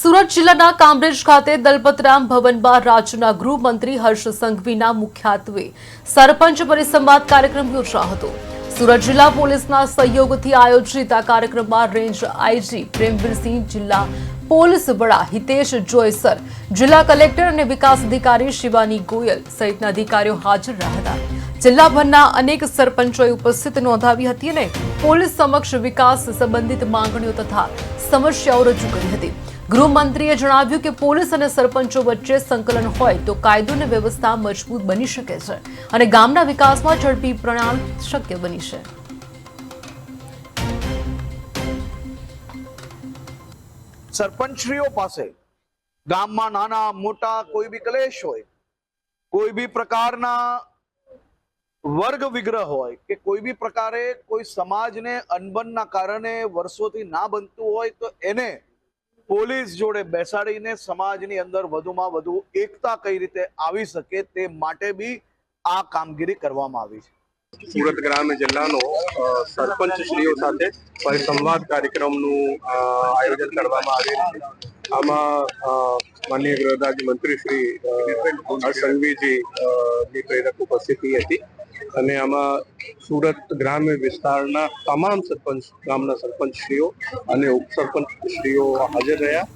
સુરત જિલ્લાના કામરેજ ખાતે દલપતરામ ભવનમાં રાજ્યના ગૃહમંત્રી હર્ષ સંઘવીના મુખ્યત્વે સરપંચ પરિસંવાદ કાર્યક્રમ યોજાયો હતો. સુરત જિલ્લા પોલીસના સહયોગથી આયોજિત આ કાર્યક્રમમાં રેન્જ આઈજી પ્રેમવીરસિંહ જિલ્લા પોલીસ વડા હિતેશ જોયસર, જિલ્લા કલેક્ટર અને વિકાસ અધિકારી શિવાની ગોયલ સહિતના અધિકારીઓ હાજર રહ્યા હતા જિલ્લાભરના અનેક સરપંચોએ ઉપસ્થિત નોંધાવી હતી અને પોલીસ સમક્ષ વિકાસ સંબંધિત માંગણીઓ તથા સમસ્યાઓ રજૂ કરી હતી. ગૃહમંત્રીએ જણાવ્યું કે પોલીસ અને સરપંચો વચ્ચે સંકલન હોય તો કાયદો અને વ્યવસ્થા મજબૂત બની શકે છે અને ગામના વિકાસમાં ઝડપી પ્રણાલ શક્ય બની છે. સરપંચશ્રીઓ પાસે ગામમાં નાના મોટા કોઈ બી કલેશ હોય, કોઈ બી પ્રકારના વર્ગ વિગ્રહ હોય કે કોઈ બી પ્રકારે કોઈ સમાજને અનબનના કારણે વર્ષોથી ના બનતું હોય તો એને પોલીસ જોડે બેસાડીને સમાજની અંદર વધુમાં વધુ એકતા કઈ રીતે આવી શકે તે માટે બી આ કામગીરી કરવામાં આવી છે. સુરત ગ્રામ્ય જિલ્લાનો સરપંચ શ્રીઓ સાથે પરિસંવાદ કાર્યક્રમનું આયોજન કરવામાં આવેલ છે. આમાં માનનીય ગૃહરાજ્ય મંત્રી શ્રી સંઘવીજી ની પ્રેરક ઉપસ્થિતિ હતી. અને આમાં સુરત ગ્રામ્ય વિસ્તારના તમામ સરપંચ, ગામના સરપંચશ્રીઓ અને ઉપસરપંચશ્રીઓ હાજર રહ્યા.